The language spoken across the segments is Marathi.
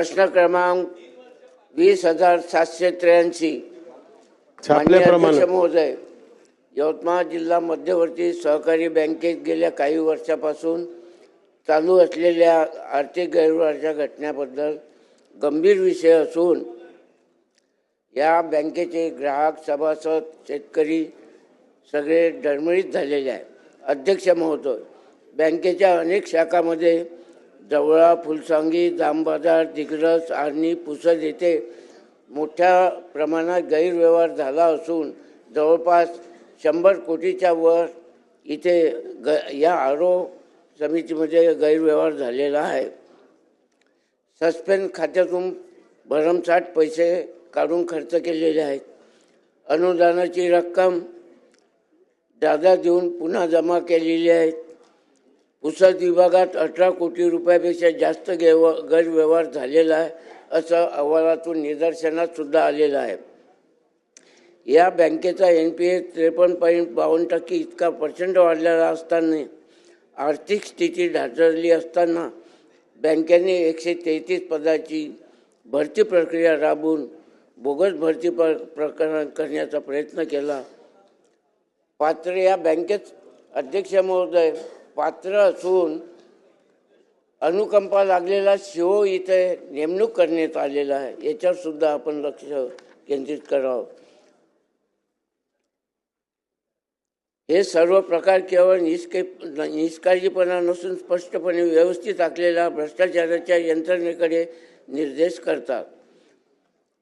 प्रश्न क्रमांक वीस हजार सातशे त्र्याऐंशी. छापल्याप्रमाणे महोदय यवतमाळ जिल्हा मध्यवर्ती सहकारी बँकेत गेल्या काही वर्षापासून चालू असलेल्या आर्थिक गैरव्यवहाराच्या घटनेबद्दल गंभीर विषय असून या बँकेचे ग्राहक सभासद शेतकरी सगळे डळमळीत झालेले आहे अध्यक्ष महोदय बँकेच्या अनेक शाखामध्ये जवळा फुलसांगी जामबाजार दिग्रस आर्णी पुसद येथे मोठ्या प्रमाणात गैरव्यवहार झाला असून जवळपास शंभर कोटीच्या वर इथे ग या आरो समितीमध्ये गैरव्यवहार झालेला आहे. सस्पेंड खात्यातून भरमसाठ पैसे काढून खर्च केलेले आहेत. अनुदानाची रक्कम जादा देऊन पुन्हा जमा केलेली आहेत पुसद विभागात अठरा कोटी रुपयापेक्षा जास्त गेव गैरव्यवहार झालेला आहे असं अहवालातून निदर्शनात सुद्धा आलेलं आहे. या बँकेचा एन पी ए त्रेपन्न पॉईंट बावन्न टक्के इतका प्रचंड वाढलेला असताना आर्थिक स्थिती ढासळली असताना बँकेने एकशे तेहतीस पदाची भरती प्रक्रिया राबवून बोगस भरती प्र प्रकरण करण्याचा प्रयत्न केला. पात्र या बँकेत अध्यक्ष महोदय पात्र असून अनुकंपा लागलेला शिव इथे नेमणूक करण्यात आलेला आहे. याच्यावर सुद्धा आपण लक्ष केंद्रित करावं. हे सर्व प्रकार केवळ निष्के निष्काळजीपणा नसून स्पष्टपणे व्यवस्थित आखलेल्या भ्रष्टाचाराच्या यंत्रणेकडे निर्देश करतात.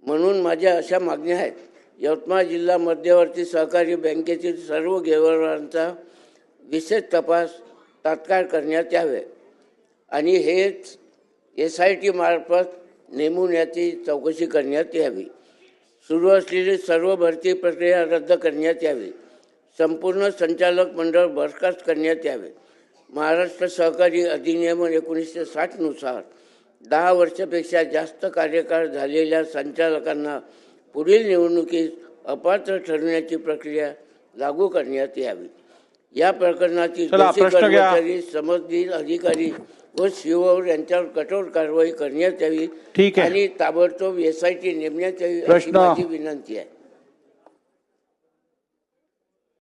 म्हणून माझ्या अशा मागण्या आहेत. यवतमाळ जिल्हा मध्यवर्ती सहकारी बँकेतील सर्व व्यवहारांचा विशेष तपास तात्काळ करण्यात यावे. आणि हेच एस आय टी मार्फत नेमून याची चौकशी करण्यात यावी. सुरू असलेली सर्व भरती प्रक्रिया रद्द करण्यात यावी. संपूर्ण संचालक मंडळ बरखास्त करण्यात यावे. महाराष्ट्र सहकारी अधिनियम एकोणीसशे साठनुसार दहा वर्षापेक्षा जास्त कार्यकाळ झालेल्या संचालकांना पुढील निवडणुकीस अपात्र ठरवण्याची प्रक्रिया लागू करण्यात यावी. या प्रकरणातील चला, दोषी प्रश्न घ्या. कर्मचारी समजनीय अधिकारी व सीओवर यांच्यावर कठोर कारवाई करण्यात यावी ठीक आहे. आणि ताबडतोब एस आय टी नेमण्यात यावी अशी प्रश्न. माझी विनंती आहे